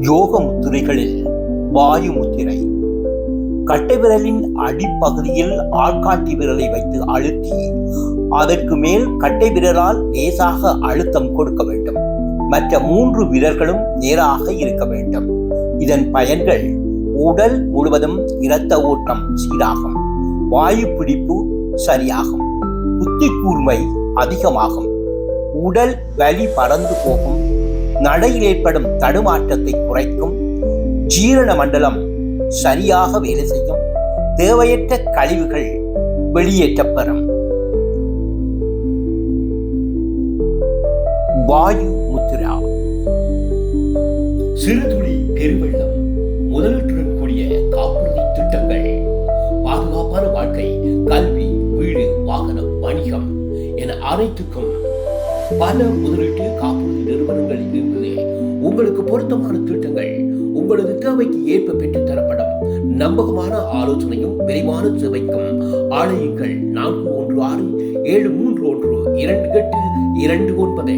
யோக முத்திரைகளில் வாயு முத்திரை கட்டைவிரலின் அடிப்பகுதியில் ஆட்காட்டி விரலை வைத்து அழுத்தி அதற்கு மேல் கட்டை விரலால் லேசாக அழுத்தம் கொடுக்க வேண்டும். மற்ற மூன்று விரல்களும் நேராக இருக்க வேண்டும். இதன் பயன்கள் உடல் முழுவதும் இரத்த ஓட்டம் சீராகும். வாயு பிடிப்பு சரியாகும். புத்தி கூர்மை அதிகமாகும். உடல் வலி பறந்து போகும். நடையில் ஏற்படும் தடுமாற்றத்தை குறைக்கும். ஜீரண மண்டலம் சரியாக வேலை செய்யும். தேவையற்ற கழிவுகள் வெளியேற்றப்பெறும் வாயு முத்ரா சிறுதுளி பெருவெள்ளம் முதலீட்டுடன் கூடிய காப்புறுதி திட்டங்கள். பாதுகாப்பான வாழ்க்கை கல்வி வீடு வாகனம் வணிகம் என அனைத்துக்கும் பல முதலீட்டு காப்புறுதி நிறுவனங்கள் இருக்குது உங்களுக்கு பொருத்தமான திட்டங்கள் உங்களது தேவைக்கு ஏற்ப பெற்று தரப்படும். நம்பகமான ஆலோசனையும் விரைவான சேவைக்கும். ஆலயங்கள் நான்கு ஒன்று ஆறு ஏழு மூன்று ஒன்று இரண்டு எட்டு இரண்டு ஒன்பது.